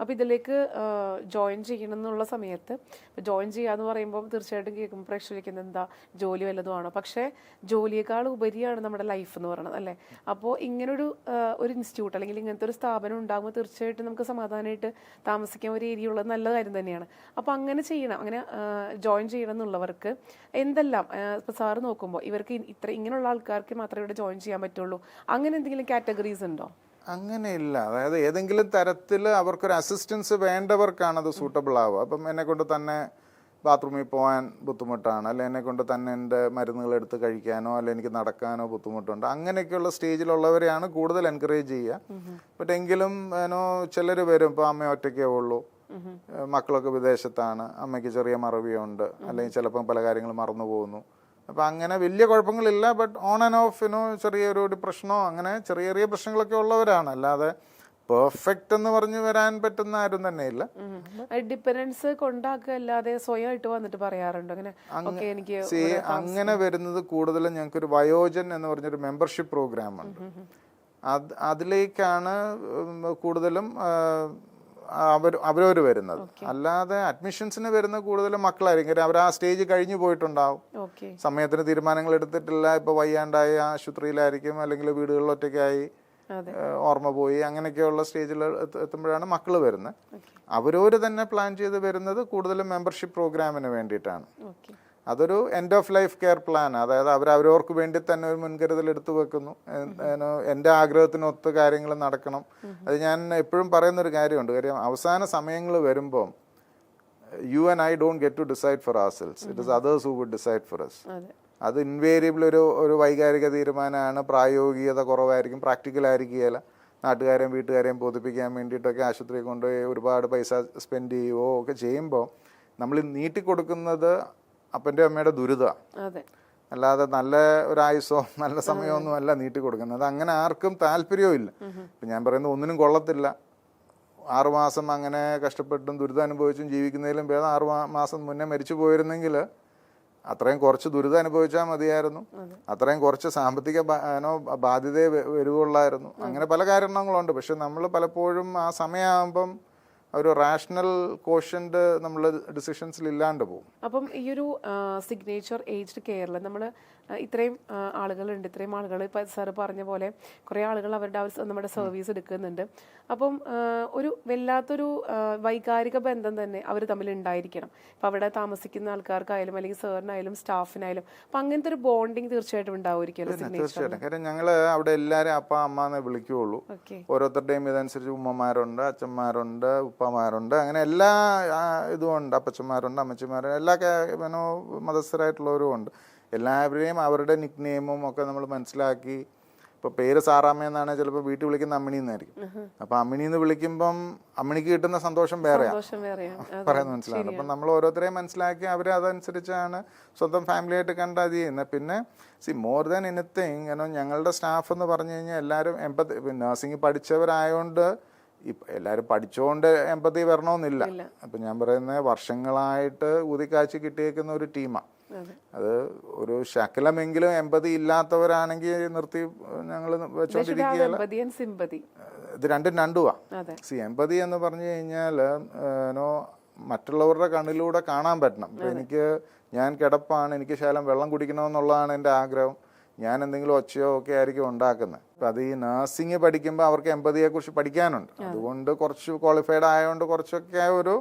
അപ്പോൾ ഇതിലേക്ക് ജോയിൻ ചെയ്യണം എന്നുള്ള സമയത്ത് ജോയിൻ ചെയ്യാന്ന് പറയുമ്പോൾ തീർച്ചയായിട്ടും കേൾക്കുമ്പോൾ പ്രേക്ഷകരിക്കുന്നത് എന്താ ജോലി വല്ലതുമാണോ? പക്ഷേ ജോലിയേക്കാൾ ഉപരിയാണ് നമ്മുടെ ലൈഫ് എന്ന് പറയുന്നത് അല്ലേ? അപ്പോൾ ഇങ്ങനൊരു ഒരു ഇൻസ്റ്റിറ്റ്യൂട്ട് അല്ലെങ്കിൽ ഇങ്ങനത്തെ ഒരു സ്ഥാപനം ഉണ്ടാകുമ്പോൾ തീർച്ചയായിട്ടും നമുക്ക് സമാധാനമായിട്ട് താമസിക്കാൻ ഒരു ഏരിയ ഉള്ളത് നല്ല കാര്യം തന്നെയാണ്. അപ്പോൾ അങ്ങനെ ചെയ്യണം അങ്ങനെ ജോയിൻ ചെയ്യണം എന്നുള്ളവർക്ക് എന്തെല്ലാം ഇപ്പോൾ സാറ് നോക്കുമ്പോൾ ഇവർക്ക് ഇത്ര ഇങ്ങനെയുള്ള ആൾക്കാർക്ക് മാത്രമേ ഇവിടെ ജോയിൻ ചെയ്യാൻ പറ്റുള്ളൂ. അങ്ങനെ എന്തെങ്കിലും കാറ്റഗറീസ് ഉണ്ടോ? അങ്ങനെയില്ല. അതായത് ഏതെങ്കിലും തരത്തിൽ അവർക്കൊരു അസിസ്റ്റൻസ് വേണ്ടവർക്കാണ് അത് സൂട്ടബിൾ ആവുക. അപ്പം എന്നെ കൊണ്ട് തന്നെ ബാത്റൂമിൽ പോകാൻ ബുദ്ധിമുട്ടാണ്. അല്ലെ എന്നെ കൊണ്ട് തന്നെ എന്റെ മരുന്നുകൾ എടുത്ത് കഴിക്കാനോ അല്ലെ എനിക്ക് നടക്കാനോ ബുദ്ധിമുട്ടുണ്ട്. അങ്ങനെയൊക്കെയുള്ള സ്റ്റേജിലുള്ളവരെയാണ് കൂടുതൽ എൻകറേജ് ചെയ്യുക. ബട്ട് എങ്കിലും ഏനോ ചിലർ വരും. ഇപ്പോൾ അമ്മ ഒറ്റയ്ക്കേ ഉള്ളൂ. മക്കളൊക്കെ വിദേശത്താണ്. അമ്മയ്ക്ക് ചെറിയ മറവിയുണ്ട്. അല്ലെങ്കിൽ ചിലപ്പം പല കാര്യങ്ങളും മറന്നു പോകുന്നു. അപ്പം അങ്ങനെ വലിയ കുഴപ്പങ്ങളില്ല ബട്ട് ഓൺ ആൻഡ് ഓഫിനോ ചെറിയൊരു ഡിപ്രഷനോ അങ്ങനെ ചെറിയ ചെറിയ പ്രശ്നങ്ങളൊക്കെ ഉള്ളവരാണ്. അല്ലാതെ പെർഫെക്റ്റ് എന്ന് പറഞ്ഞു വരാൻ പറ്റുന്ന ആരും തന്നെ ഇല്ല ഡിപ്പെൻഡൻസ് കൊണ്ടാക്കുക അല്ലാതെ സ്വയമായിട്ട് വന്നിട്ട് പറയാറുണ്ട്? അങ്ങനെ എനിക്ക് അങ്ങനെ വരുന്നത് കൂടുതലും ഞങ്ങൾക്കൊരു വയോജൻ എന്ന് പറഞ്ഞൊരു മെമ്പർഷിപ്പ് പ്രോഗ്രാം ഉണ്ട്. അത് അതിലേക്കാണ് കൂടുതലും അവർ അവരവർ വരുന്നത്. അല്ലാതെ അഡ്മിഷൻസിന് വരുന്ന കൂടുതലും മക്കളായിരിക്കും. കാര്യം അവർ ആ സ്റ്റേജ് കഴിഞ്ഞു പോയിട്ടുണ്ടാവും. സമയത്തിന് തീരുമാനങ്ങൾ എടുത്തിട്ടില്ല. ഇപ്പൊ വയ്യാണ്ടായി ആശുപത്രിയിലായിരിക്കും. അല്ലെങ്കിൽ വീടുകളിൽ ഒറ്റയ്ക്കായി ഓർമ്മ പോയി. അങ്ങനെയൊക്കെയുള്ള സ്റ്റേജിൽ എത്തുമ്പോഴാണ് മക്കൾ വരുന്നത്. അവരോര് തന്നെ പ്ലാൻ ചെയ്ത് വരുന്നത് കൂടുതലും മെമ്പർഷിപ്പ് പ്രോഗ്രാമിന് വേണ്ടിയിട്ടാണ്. അതൊരു end of life care plan അതായത് അവർ അവരവർക്ക് വേണ്ടി തന്നെ ഒരു മുൻകരുതൽ എടുത്തു വെക്കുന്നു. എന്റെ ആഗ്രഹത്തിനൊത്ത് കാര്യങ്ങൾ നടക്കണം. അത് ഞാൻ എപ്പോഴും പറയുന്നൊരു കാര്യമുണ്ട്. കാര്യം അവസാന സമയങ്ങൾ വരുമ്പോൾ you and I don't get to decide for our selves it is others who would decide for അതെ. അത് ഇൻവേരിയബിൾ ഒരു ഒരു വൈകാരിക തീരുമാനമാണ്. പ്രായോഗികത കുറവായിരിക്കും. പ്രാക്ടിക്കൽ ആയിരിക്കുകയില്ല. നാട്ടുകാരെയും വീട്ടുകാരെയും ബോധിപ്പിക്കാൻ വേണ്ടിയിട്ടൊക്കെ ആശുപത്രിയിൽ കൊണ്ടുപോയി ഒരുപാട് പൈസ സ്പെൻഡ് ചെയ്യുകയോ ഒക്കെ ചെയ്യുമ്പോൾ നമ്മൾ നീട്ടിക്കൊടുക്കുന്നത് അപ്പന്റെ അമ്മയുടെ ദുരിതമാണ് അല്ലാതെ നല്ല ഒരു ആയുസോ നല്ല സമയമൊന്നും അല്ല നീട്ടി കൊടുക്കുന്നത് അങ്ങനെ ആർക്കും താല്പര്യവും ഇല്ല ഇപ്പം ഞാൻ പറയുന്നത് ഒന്നിനും കൊള്ളത്തില്ല. ആറുമാസം അങ്ങനെ കഷ്ടപ്പെട്ടും ദുരിതം അനുഭവിച്ചും ജീവിക്കുന്നതിലും ഭേദം ആറു മാസം മുന്നേ മരിച്ചു പോയിരുന്നെങ്കിൽ അത്രയും കുറച്ച് ദുരിതം അനുഭവിച്ചാൽ മതിയായിരുന്നു. അത്രയും കുറച്ച് സാമ്പത്തിക ബാനോ ബാധ്യതയെ വരുവുള്ളായിരുന്നു. അങ്ങനെ പല കാരണങ്ങളുണ്ട്. പക്ഷെ നമ്മൾ പലപ്പോഴും ആ സമയമാകുമ്പം ഒരു റാഷണൽ കോഷൻഡ് നമ്മൾ ഡിസിഷൻസിൽ ഇല്ലാണ്ട് പോകും. അപ്പം ഈ ഒരു സിഗ്നേച്ചർ ഏജ്ഡ് കെയറിൽ നമ്മൾ ഇത്രയും ആളുകളുണ്ട് ഇത്രയും ആളുകൾ ഇപ്പം സാറ് പറഞ്ഞ പോലെ കുറേ ആളുകൾ അവരുടെ നമ്മുടെ സർവീസ് എടുക്കുന്നുണ്ട്. അപ്പം ഒരു വല്ലാത്തൊരു വൈകാരിക ബന്ധം തന്നെ അവർ തമ്മിൽ ഉണ്ടായിരിക്കണം. അപ്പം അവിടെ താമസിക്കുന്ന ആൾക്കാർക്കായാലും അല്ലെങ്കിൽ സാറിനായാലും സ്റ്റാഫിനായാലും അപ്പം അങ്ങനത്തെ ഒരു ബോണ്ടിങ് തീർച്ചയായിട്ടും ഉണ്ടാവുമായിരിക്കും തീർച്ചയായിട്ടും. കാര്യം ഞങ്ങൾ അവിടെ എല്ലാവരും അപ്പ അമ്മ എന്നേ വിളിക്കുകയുള്ളൂ ഓരോരുത്തരുടെയും ഇതനുസരിച്ച് ഉമ്മമാരുണ്ട് അച്ഛന്മാരുണ്ട് ഉപ്പമാരുണ്ട് അങ്ങനെ എല്ലാ ഇതുമുണ്ട് ഇതും ഉണ്ട്. അപ്പച്ചന്മാരുണ്ട് അമ്മച്ചിമാരുണ്ട് എല്ലാ പിന്നെ മതസ്ഥരായിട്ടുള്ളവരും ഉണ്ട്. എല്ലാവരെയും അവരുടെ നിക് നെയിമും ഒക്കെ നമ്മൾ മനസ്സിലാക്കി. ഇപ്പോൾ പേര് സാറാമ്മ എന്നാണ് ചിലപ്പോൾ വീട്ടിൽ വിളിക്കുന്ന അമ്മിണി എന്നായിരിക്കും അപ്പോൾ അമ്മിണി എന്ന് വിളിക്കുമ്പം അമ്മിണിക്ക് കിട്ടുന്ന സന്തോഷം വേറെയാണ് പറയുന്നത് മനസ്സിലാണ് അപ്പം നമ്മൾ ഓരോരുത്തരെയും മനസ്സിലാക്കി അവരെ അതനുസരിച്ചാണ് സ്വന്തം ഫാമിലിയായിട്ട് കണ്ട് അത് ചെയ്യുന്നത് പിന്നെ സി മോർ ദാൻ എനിത്തിങ് ഞങ്ങളുടെ സ്റ്റാഫ് എന്ന് പറഞ്ഞു കഴിഞ്ഞാൽ എല്ലാവരും എമ്പത്തി നഴ്സിംഗ് പഠിച്ചവരായതുകൊണ്ട് എല്ലാവരും പഠിച്ചുകൊണ്ട് എമ്പത്തി വരണമെന്നില്ല. അപ്പം ഞാൻ പറയുന്നത് വർഷങ്ങളായിട്ട് ഊതിക്കാഴ്ച കിട്ടിയേക്കുന്ന ഒരു ടീമാണ് അതെ. ഒരു ശകലമെങ്കിലും എമ്പതി ഇല്ലാത്തവരാണെങ്കിൽ നിർത്തി ഞങ്ങൾ വെച്ചോണ്ടിരിക്കുകയല്ല. ഇത് രണ്ടും രണ്ടുവാ. സി എമ്പതി എന്ന് പറഞ്ഞു കഴിഞ്ഞാൽ നോ മറ്റുള്ളവരുടെ കണ്ണിലൂടെ കാണാൻ പറ്റണം. എനിക്ക് ഞാൻ കിടപ്പാണ് എനിക്ക് ശകലം വെള്ളം കുടിക്കണമെന്നുള്ളതാണ് എന്റെ ആഗ്രഹം. ഞാൻ എന്തെങ്കിലും ഒച്ചയോ ഒക്കെ ആയിരിക്കും ഉണ്ടാക്കുന്നത്. അപ്പം അത് ഈ നഴ്സിംഗ് പഠിക്കുമ്പോൾ അവർക്ക് എമ്പതിയെ കുറിച്ച് പഠിക്കാനുണ്ട്. അതുകൊണ്ട് കുറച്ച് ക്വാളിഫൈഡ് ആയതുകൊണ്ട് കുറച്ചൊക്കെ ഒരു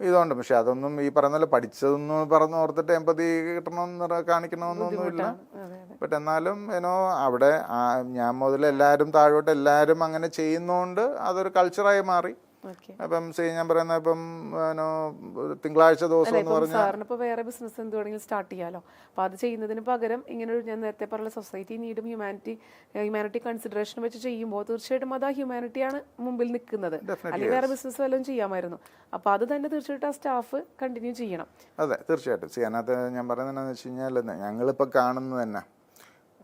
ഇതുണ്ട്. പക്ഷെ അതൊന്നും ഈ പറയുന്ന പോലെ പഠിച്ചതെന്ന് പറഞ്ഞ് ഓർത്തിട്ട് എമ്പതി കിട്ടണമെന്ന് കാണിക്കണമെന്നൊന്നുമില്ല ബട്ട് എന്നാലും ഏനോ അവിടെ ഞാൻ മുതൽ എല്ലാവരും താഴോട്ട് എല്ലാവരും അങ്ങനെ ചെയ്യുന്നതുകൊണ്ട് അതൊരു കൾച്ചറായി മാറി. അപ്പം ഞാൻ പറയുന്ന ഇപ്പം തിങ്കളാഴ്ച ദിവസം എന്ന് പറഞ്ഞാൽ വേറെ ബിസിനസ് എന്ത് വേണമെങ്കിലും സ്റ്റാർട്ട് ചെയ്യാലോ. അപ്പോൾ അത് ചെയ്യുന്നതിന് പകരം ഇങ്ങനെ ഒരു ഞാൻ നേരത്തെ പറഞ്ഞ സൊസൈറ്റി നീഡും ഹ്യൂമാനിറ്റി ഹ്യൂമാനിറ്റി കൺസിഡറേഷൻ വെച്ച് ചെയ്യുമ്പോൾ തീർച്ചയായിട്ടും അത് ആ ഹ്യൂമാനിറ്റിയാണ് മുമ്പിൽ നിൽക്കുന്നത്. അല്ലെങ്കിൽ വേറെ ബിസിനസ് വല്ലതും ചെയ്യാമായിരുന്നു. അപ്പോൾ അത് തന്നെ തീർച്ചയായിട്ടും ആ സ്റ്റാഫ് കണ്ടിന്യൂ ചെയ്യണം. അതെ തീർച്ചയായിട്ടും. അതിനകത്ത് ഞാൻ പറയുന്നത് എന്താണെന്ന് വെച്ച് കഴിഞ്ഞാൽ ഞങ്ങളിപ്പോൾ കാണുന്നത് തന്നെ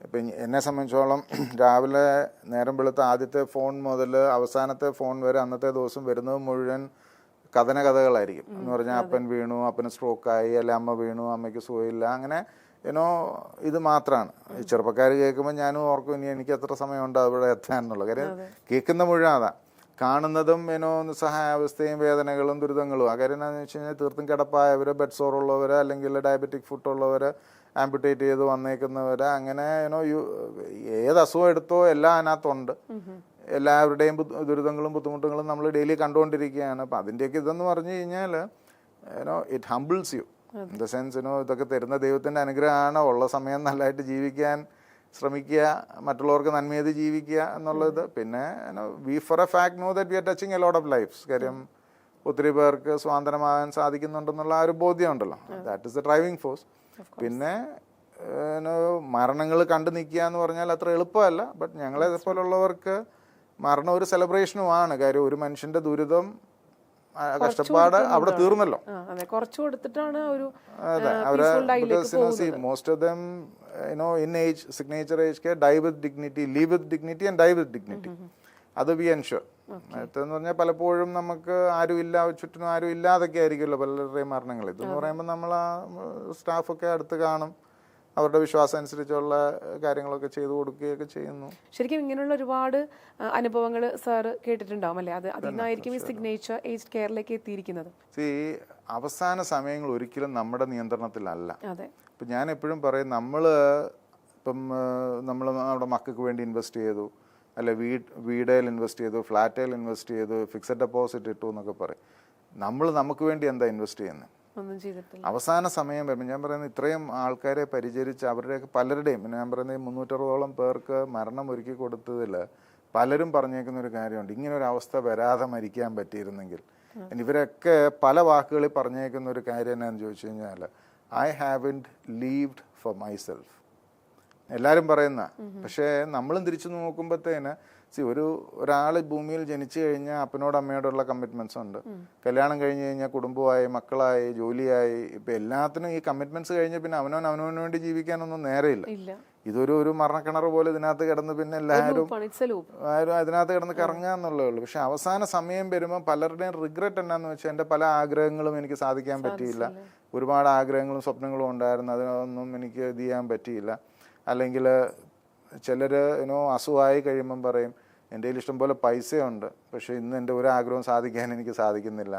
ഇപ്പം എന്നെ സംബന്ധിച്ചോളം രാവിലെ നേരം വെളുത്ത ആദ്യത്തെ ഫോൺ മുതൽ അവസാനത്തെ ഫോൺ വരെ അന്നത്തെ ദിവസം വരുന്നത് മുഴുവൻ കഥന കഥകളായിരിക്കും. എന്ന് പറഞ്ഞാൽ അപ്പൻ വീണു അപ്പന് സ്ട്രോക്കായി അല്ലെ അമ്മ വീണു അമ്മയ്ക്ക് സുഖമില്ല അങ്ങനെ ഏനോ ഇത് മാത്രമാണ് ഈ ചെറുപ്പക്കാർ കേൾക്കുമ്പോൾ ഞാനും ഓർക്കും ഇനി എനിക്ക് എത്ര സമയമുണ്ട് അവിടെ എത്താൻ എന്നുള്ളത് കാര്യം കേൾക്കുന്ന മുഴുവൻ അതാ. കാണുന്നതും ഏനോ നിസ്സഹായാവസ്ഥയും വേദനകളും ദുരിതങ്ങളും. ആ കാര്യം എന്താണെന്ന് വെച്ച് കഴിഞ്ഞാൽ തീർത്തും കിടപ്പായവർ ബെഡ് സോർ ഉള്ളവർ അല്ലെങ്കിൽ ഡയബറ്റിക് ഫുഡ് ഉള്ളവർ ആംപുട്ടേറ്റ് ചെയ്ത് വന്നേക്കുന്നവർ അങ്ങനെ ഏനോ യു ഏത് അസുഖം എടുത്തോ എല്ലാം അതിനകത്തുണ്ട്. എല്ലാവരുടെയും ദുരിതങ്ങളും ബുദ്ധിമുട്ടുകളും നമ്മൾ ഡെയിലി കണ്ടുകൊണ്ടിരിക്കുകയാണ്. അപ്പം അതിന്റെയൊക്കെ ഇതെന്ന് പറഞ്ഞു കഴിഞ്ഞാൽ you know it humbles you in the sense you know ഇതൊക്കെ തരുന്ന ദൈവത്തിന്റെ അനുഗ്രഹമാണ്. ഉള്ള സമയം നല്ലതായിട്ട് ജീവിക്കാൻ ശ്രമിക്കുക മറ്റുള്ളവർക്ക് നന്മയത് ജീവിക്കുക എന്നുള്ളത്. പിന്നെ we for a fact know that we are touching a lot of lifes കാര്യം ഒത്തിരി പേർക്ക് സ്വാതന്ത്ര്യമാകാൻ സാധിക്കുന്നുണ്ടെന്നുള്ള ആ ഒരു ബോധ്യമുണ്ടല്ലോ. That is the driving force പിന്നെ മരണങ്ങൾ കണ്ടു നിൽക്കുക എന്ന് പറഞ്ഞാൽ അത്ര എളുപ്പമല്ല. ബട്ട് ഞങ്ങളെ പോലുള്ളവർക്ക് മരണം ഒരു സെലിബ്രേഷനുമാണ് കാര്യം ഒരു മനുഷ്യന്റെ ദുരിതം കഷ്ടപ്പാട് അവിടെ തീർന്നല്ലോ. കുറച്ച് കൊടുത്തിട്ടാണ് ഒരു most of them you know in age signature age K die with dignity live with dignity and die with dignity അത് വി എൻഷുർ എന്ന് പറഞ്ഞാൽ പലപ്പോഴും നമുക്ക് ആരും ഇല്ല ചുറ്റിനും ആരും ഇല്ലാതൊക്കെ ആയിരിക്കുമല്ലോ പലരുടെയും മരണങ്ങൾ. ഇതെന്ന് പറയുമ്പോൾ നമ്മൾ ആ സ്റ്റാഫൊക്കെ അടുത്ത് കാണും. അവരുടെ വിശ്വാസം അനുസരിച്ചുള്ള കാര്യങ്ങളൊക്കെ ചെയ്തു കൊടുക്കുകയൊക്കെ ചെയ്യുന്നു. ശരിക്കും ഇങ്ങനെയുള്ള ഒരുപാട് അനുഭവങ്ങൾ സാറ് കേട്ടിട്ടുണ്ടാവും അല്ലേ? അത് അതിനായിരിക്കും ഈ സിഗ്നേച്ചർ ഏജ് കെയറിലേക്ക് എത്തിയിരിക്കുന്നത്. ഈ അവസാന സമയങ്ങൾ ഒരിക്കലും നമ്മുടെ നിയന്ത്രണത്തിലല്ല. അതെ. ഇപ്പം ഞാൻ എപ്പോഴും പറയും നമ്മൾ ഇപ്പം നമ്മൾ നമ്മുടെ മക്കൾക്ക് വേണ്ടി ഇൻവെസ്റ്റ് ചെയ്തു. അല്ല വീട് വീടേൽ ഇൻവെസ്റ്റ് ചെയ്തു ഫ്ലാറ്റേൽ ഇൻവെസ്റ്റ് ചെയ്തു ഫിക്സഡ് ഡെപ്പോസിറ്റ് ഇട്ടു എന്നൊക്കെ പറയും. നമ്മൾ നമുക്ക് വേണ്ടി എന്താ ഇൻവെസ്റ്റ് ചെയ്യുന്നത് അവസാന സമയം വരുമ്പോൾ ഞാൻ പറയുന്നത് ഇത്രയും ആൾക്കാരെ പരിചരിച്ച് അവരുടെയൊക്കെ പലരുടെയും പിന്നെ ഞാൻ പറയുന്നത് മുന്നൂറ്ററുപതോളം പേർക്ക് മരണം ഒരുക്കി കൊടുത്തതിൽ പലരും പറഞ്ഞേക്കുന്ന ഒരു കാര്യമുണ്ട്. ഇങ്ങനെ ഒരു അവസ്ഥ വരാതെ മരിക്കാൻ പറ്റിയിരുന്നെങ്കിൽ. ഇവരൊക്കെ പല വാക്കുകളിൽ പറഞ്ഞേക്കുന്ന ഒരു കാര്യം എന്നാന്ന് ചോദിച്ചു കഴിഞ്ഞാൽ I haven't lived for myself എല്ലാവരും പറയുന്ന. പക്ഷേ നമ്മളും തിരിച്ചു നോക്കുമ്പോഴത്തേന് സി ഒരു ഒരാൾ ഭൂമിയിൽ ജനിച്ചു കഴിഞ്ഞാൽ അപ്പനോട് അമ്മയോടുള്ള കമ്മിറ്റ്മെന്റ്സ് ഉണ്ട്. കല്യാണം കഴിഞ്ഞു കഴിഞ്ഞാൽ കുടുംബമായി മക്കളായി ജോലിയായി ഇപ്പം എല്ലാത്തിനും ഈ കമ്മിറ്റ്മെന്റ്സ് കഴിഞ്ഞ് പിന്നെ അവനവൻ അവനവന് വേണ്ടി ജീവിക്കാനൊന്നും നേരെയില്ല. ഇല്ല. ഇതൊരു ഒരു മരണക്കിണർ പോലെ ഇതിനകത്ത് കിടന്ന് പിന്നെ എല്ലാവരും ആരും അതിനകത്ത് കിടന്ന് കറങ്ങുക എന്നുള്ളേ ഉള്ളൂ. പക്ഷെ അവസാന സമയം വരുമ്പോൾ പലരുടെയും റിഗ്രറ്റ് എന്നാന്ന് വെച്ചാൽ എന്റെ പല ആഗ്രഹങ്ങളും എനിക്ക് സാധിക്കാൻ പറ്റിയില്ല. ഒരുപാട് ആഗ്രഹങ്ങളും സ്വപ്നങ്ങളും ഉണ്ടായിരുന്നു. അതിനൊന്നും എനിക്ക് ഇത് ചെയ്യാൻ പറ്റിയില്ല. അല്ലെങ്കിൽ ചിലർ ഇനോ അസുഖമായി കഴിയുമ്പം പറയും എന്റെ കയ്യിൽ ഇഷ്ടംപോലെ പൈസയുണ്ട് പക്ഷേ ഇന്ന് എന്റെ ഒരു ആഗ്രഹം സാധിക്കാൻ എനിക്ക് സാധിക്കുന്നില്ല.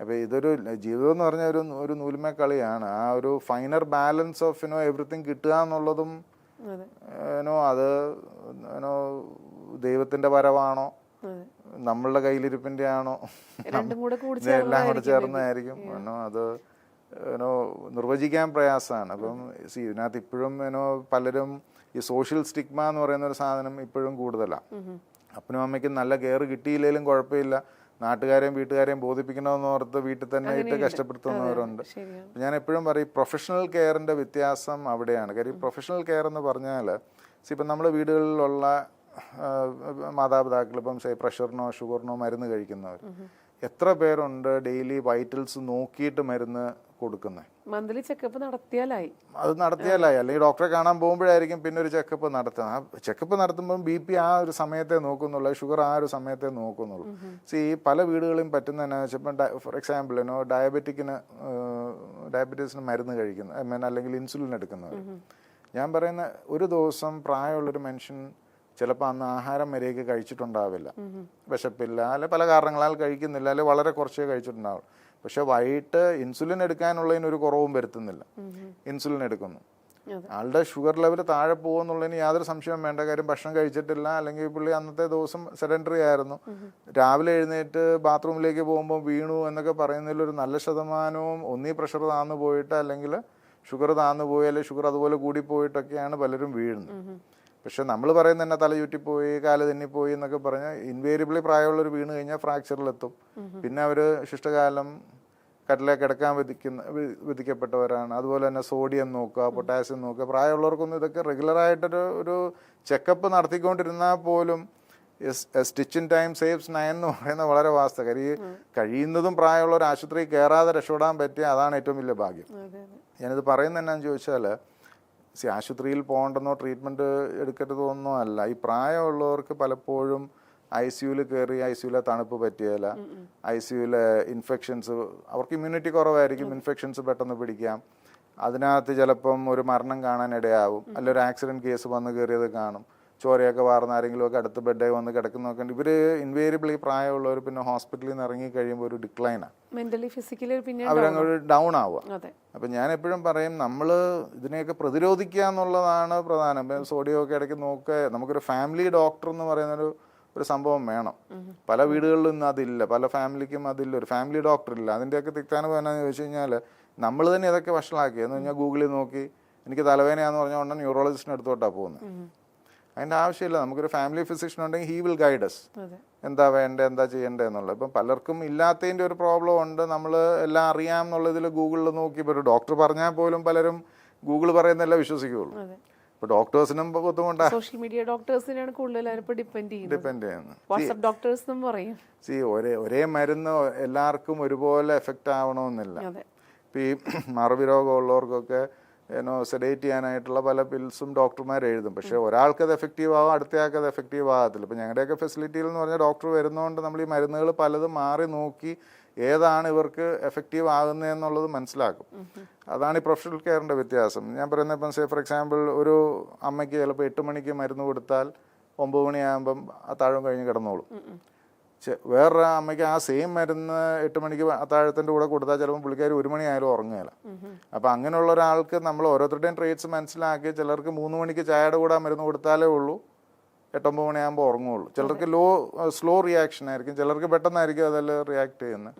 അപ്പോൾ ഇതൊരു ജീവിതം എന്ന് പറഞ്ഞ ഒരു ഒരു നൂൽമേ കളിയാണ്. ആ ഒരു finer balance of you know everything കിട്ടുക എന്നുള്ളതും അതെ. ഏനോ അത് ഏനോ ദൈവത്തിന്റെ വരവാണോ? നമ്മളുടെ കയ്യിലിരിപ്പിന്റെ ആണോ എല്ലാം കൂടെ ചേർന്നായിരിക്കും അത് ഏനോ നിർവചിക്കാൻ പ്രയാസമാണ്. അപ്പം സി ഇതിനകത്ത് ഇപ്പോഴും ഏനോ പലരും ഈ സോഷ്യൽ സ്റ്റിഗ്മ എന്ന് പറയുന്ന ഒരു സാധനം ഇപ്പോഴും കൂടുതലാണ് അപ്പനും അമ്മയ്ക്കും നല്ല കെയർ കിട്ടിയില്ലെങ്കിലും കുഴപ്പമില്ല. നാട്ടുകാരെയും വീട്ടുകാരെയും ബോധിപ്പിക്കണമെന്ന് ഓർത്ത് വീട്ടിൽ തന്നെ ഇട്ട് കഷ്ടപ്പെടുത്തുന്നവരുണ്ട്. ഞാൻ എപ്പോഴും പറയും പ്രൊഫഷണൽ കെയറിന്റെ വ്യത്യാസം അവിടെയാണ്. കാര്യം പ്രൊഫഷണൽ കെയർ എന്ന് പറഞ്ഞാൽ ഇപ്പം നമ്മുടെ വീടുകളിലുള്ള മാതാപിതാക്കൾ ഇപ്പം പ്രഷറിനോ ഷുഗറിനോ മരുന്ന് കഴിക്കുന്നവർ എത്ര പേരുണ്ട് ഡെയിലി വൈറ്റൽസ് നോക്കിയിട്ട് മരുന്ന് കൊടുക്കുന്നത് മന്ത്ലി ചെക്കപ്പ് നടത്തിയാലായി. അത് നടത്തിയാലായി. അല്ലെങ്കിൽ ഡോക്ടറെ കാണാൻ പോകുമ്പോഴായിരിക്കും പിന്നെ ഒരു ചെക്കപ്പ് നടത്തുന്നത്. ആ ചെക്കപ്പ് നടത്തുമ്പോൾ ബി പി ആ ഒരു സമയത്തെ നോക്കുന്നുള്ളൂ. ഷുഗർ ആ ഒരു സമയത്തെ നോക്കുന്നുള്ളൂ. സി പല വീടുകളിലും പറ്റുന്ന എന്നാ വെച്ചാൽ ഇപ്പം ഫോർ എക്സാമ്പിൾ നോ ഡയബറ്റിക്കിന് ഡയബറ്റീസിന് മരുന്ന് കഴിക്കുന്ന അല്ലെങ്കിൽ ഇൻസുലിൻ എടുക്കുന്നത് ഞാൻ പറയുന്ന ഒരു ദിവസം പ്രായമുള്ളൊരു മനുഷ്യൻ ചിലപ്പോൾ അന്ന് ആഹാരം വരെയൊക്കെ കഴിച്ചിട്ടുണ്ടാവില്ല. വിശപ്പില്ല അല്ലെ പല കാരണങ്ങളാൽ കഴിക്കുന്നില്ല അല്ലെ വളരെ കുറച്ചേ കഴിച്ചിട്ടുണ്ടാവും പക്ഷെ വൈകിട്ട് ഇൻസുലിൻ എടുക്കാനുള്ളതിന് ഒരു കുറവും വരുത്തുന്നില്ല. ഇൻസുലിൻ എടുക്കുന്നു. ആളുടെ ഷുഗർ ലെവൽ താഴെ പോകുന്നുള്ളതിന് യാതൊരു സംശയം വേണ്ട കാര്യം ഭക്ഷണം കഴിച്ചിട്ടില്ല അല്ലെങ്കിൽ പുള്ളി അന്നത്തെ ദിവസം സെഡൻഡറി ആയിരുന്നു. രാവിലെ എഴുന്നേറ്റ് ബാത്റൂമിലേക്ക് പോകുമ്പോൾ വീണു എന്നൊക്കെ പറയുന്നതിൽ ഒരു നല്ല ശതമാനവും ഒന്നീ പ്രഷർ താന്നു പോയിട്ട് അല്ലെങ്കിൽ ഷുഗർ താന്നു പോയി അല്ലെങ്കിൽ ഷുഗർ അതുപോലെ കൂടിപ്പോയിട്ടൊക്കെയാണ് പലരും വീഴുന്നത്. പക്ഷെ നമ്മൾ പറയുന്ന തന്നെ തല ചുറ്റിപ്പോയി കാൽ തെന്നിപ്പോയി എന്നൊക്കെ പറഞ്ഞാൽ ഇൻവേരിയബിളി പ്രായമുള്ളവർ വീണ് കഴിഞ്ഞാൽ ഫ്രാക്ചറിലെത്തും പിന്നെ അവർ ശിഷ്ടകാലം കട്ടിലെ കിടക്കാൻ വിധിക്കുന്ന വിധിക്കപ്പെട്ടവരാണ്. അതുപോലെ തന്നെ സോഡിയം നോക്കുക പൊട്ടാസ്യം നോക്കുക. പ്രായമുള്ളവർക്കൊന്നും ഇതൊക്കെ റെഗുലറായിട്ടൊരു ഒരു ചെക്കപ്പ് നടത്തിക്കൊണ്ടിരുന്നാൽ പോലും സ്റ്റിച്ചിൻ ടൈം സേവ്സ് നയൻ എന്ന് പറയുന്ന വളരെ വാസ്തവ കാര്യം ഈ കഴിയുന്നതും പ്രായമുള്ളവർ ആശുപത്രിയിൽ കയറാതെ രക്ഷപ്പെടാൻ പറ്റിയ അതാണ് ഏറ്റവും വലിയ ഭാഗ്യം. ഞാനിത് പറയുന്നത് എന്നാന്ന് ചോദിച്ചാൽ സി ആശുപത്രിയിൽ പോകണ്ടെന്നോ ട്രീറ്റ്മെന്റ് എടുക്കരുതെന്നോ അല്ല ഈ പ്രായമുള്ളവർക്ക് പലപ്പോഴും ഐ സിയുയിൽ കയറി ഐ സിയുലെ തണുപ്പ് പറ്റിയല്ല ഐ സിയുലെ ഇൻഫെക്ഷൻസ് അവർക്ക് ഇമ്മ്യൂണിറ്റി കുറവായിരിക്കും. ഇൻഫെക്ഷൻസ് പെട്ടെന്ന് പിടിക്കാം. അതിനകത്ത് ചിലപ്പം ഒരു മരണം കാണാൻ ഇടയാവും അല്ലെ ഒരു ആക്സിഡന്റ് കേസ് വന്ന് കയറിയത് കാണും. ചോരയൊക്കെ വാർന്ന ആരെങ്കിലും ഒക്കെ അടുത്ത് ബെഡേ വന്ന് കിടക്കുന്നൊക്കെ ഉണ്ട് ഇവർ ഇൻവേരിയബിളി പ്രായമുള്ളവർ പിന്നെ ഹോസ്പിറ്റലിൽ നിന്ന് ഇറങ്ങി കഴിയുമ്പോൾ ഒരു ഡിക്ലൈനാണ് മെന്റലി ഫിസിക്കലി പിന്നെ അവരങ്ങ് ഡൗൺ ആവുക. അപ്പം ഞാൻ എപ്പോഴും പറയും നമ്മൾ ഇതിനെയൊക്കെ പ്രതിരോധിക്കുക എന്നുള്ളതാണ് പ്രധാനം. ഇപ്പം സോഡിയം ഒക്കെ ഇടയ്ക്ക് നോക്കുക. നമുക്കൊരു ഫാമിലി ഡോക്ടർ എന്ന് പറയുന്നൊരു ഒരു സംഭവം വേണം. പല വീടുകളിലും ഇന്ന് അതില്ല. പല ഫാമിലിക്കും അതില്ല. ഒരു ഫാമിലി ഡോക്ടർ ഇല്ല. അതിന്റെയൊക്കെ തിക്താനം എന്നാന്ന് ചോദിച്ചു കഴിഞ്ഞാൽ നമ്മൾ തന്നെ ഇതൊക്കെ വഷളാക്കി. എന്ന് പറഞ്ഞാൽ ഗൂഗിളിൽ നോക്കി എനിക്ക് തലവേദനയാന്ന് പറഞ്ഞ ഉടനെ ന്യൂറോളജിസ്റ്റിന് എടുത്തോട്ടാണ് പോകുന്നത് അതിന്റെ ആവശ്യമില്ല. നമുക്കൊരു ഫാമിലി ഫിസിഷ്യൻ ഉണ്ടെങ്കിൽ ഹീ വിൽ ഗൈഡസ് എന്താ വേണ്ടത് എന്താ ചെയ്യേണ്ടത് എന്നുള്ളത്. ഇപ്പം പലർക്കും ഇല്ലാത്തതിന്റെ ഒരു പ്രോബ്ലം ഉണ്ട്. നമ്മൾ എല്ലാം അറിയാം എന്നുള്ളതിൽ ഗൂഗിളിൽ നോക്കി. ഇപ്പോൾ ഒരു ഡോക്ടർ പറഞ്ഞാൽ പോലും പലരും ഗൂഗിൾ പറയുന്നതല്ല വിശ്വസിക്കുകയുള്ളൂ. അതെ. ഇപ്പോൾ ഡോക്ടേഴ്സിനും ബുദ്ധിമുട്ടാണ് സോഷ്യൽ മീഡിയ ഡോക്ടേഴ്സിനെയാണ് കൂടുതൽ ഇപ്പൊ ഡിപ്പെൻഡ് ചെയ്യുന്നത്. ഡിപ്പെൻഡ് ചെയ്യുന്നത്. വാട്സ്ആപ്പ് ഡോക്ടേഴ്സ് എന്നും പറയും. സി ഒരേ ഒരേ മരുന്ന് എല്ലാവർക്കും ഒരുപോലെ എഫക്റ്റ് ആവണമെന്നില്ല. ഇപ്പം ഈ മറവി രോഗമുള്ളവർക്കൊക്കെ ഏനോ സെഡേറ്റ് ചെയ്യാനായിട്ടുള്ള പല പിൽസും ഡോക്ടർമാർ എഴുതും. പക്ഷേ ഒരാൾക്ക് അത് എഫക്റ്റീവ് ആവും അടുത്തയാൾക്ക് അത് എഫക്റ്റീവ് ആകത്തില്ല. ഇപ്പം ഞങ്ങളുടെയൊക്കെ ഫെസിലിറ്റിയിൽ എന്ന് പറഞ്ഞാൽ ഡോക്ടർ വരുന്നതുകൊണ്ട് നമ്മൾ ഈ മരുന്നുകൾ പലതും മാറി നോക്കി ഏതാണ് ഇവർക്ക് എഫക്റ്റീവ് ആകുന്നതെന്നുള്ളത് മനസ്സിലാക്കും. അതാണ് ഈ പ്രൊഫഷണൽ കെയറിന്റെ വ്യത്യാസം. ഞാൻ പറയുന്നത് ഇപ്പം സേ ഫോർ എക്സാമ്പിൾ ഒരു അമ്മയ്ക്ക് ചിലപ്പോൾ എട്ട് മണിക്ക് മരുന്ന് കൊടുത്താൽ ഒമ്പത് മണിയാകുമ്പം ആ താഴം കഴിഞ്ഞ് കിടന്നോളും. വേറൊരു അമ്മയ്ക്ക് ആ സെയിം മരുന്ന് എട്ട് മണിക്ക് അത്താഴത്തിന്റെ കൂടെ കൊടുത്താൽ ചിലപ്പോൾ പുള്ളിക്കാർ ഒരു മണിയായാലും ഉറങ്ങുകയില്ല അപ്പോൾ അങ്ങനെയുള്ള ഒരാൾക്ക് നമ്മൾ ഓരോരുത്തരുടെയും ട്രേറ്റ്സ് മനസ്സിലാക്കി ചിലർക്ക് മൂന്ന് മണിക്ക് ചായയുടെ കൂടെ ആ മരുന്ന് കൊടുത്താലേ ഉള്ളൂ. എട്ടൊമ്പത് മണിയാകുമ്പോൾ ഉറങ്ങുള്ളൂ ചിലർക്ക് ലോ സ്ലോ റിയാക്ഷൻ ആയിരിക്കും. ചിലർക്ക് പെട്ടെന്നായിരിക്കും അതെല്ലാം റിയാക്ട് ചെയ്യുന്നത്.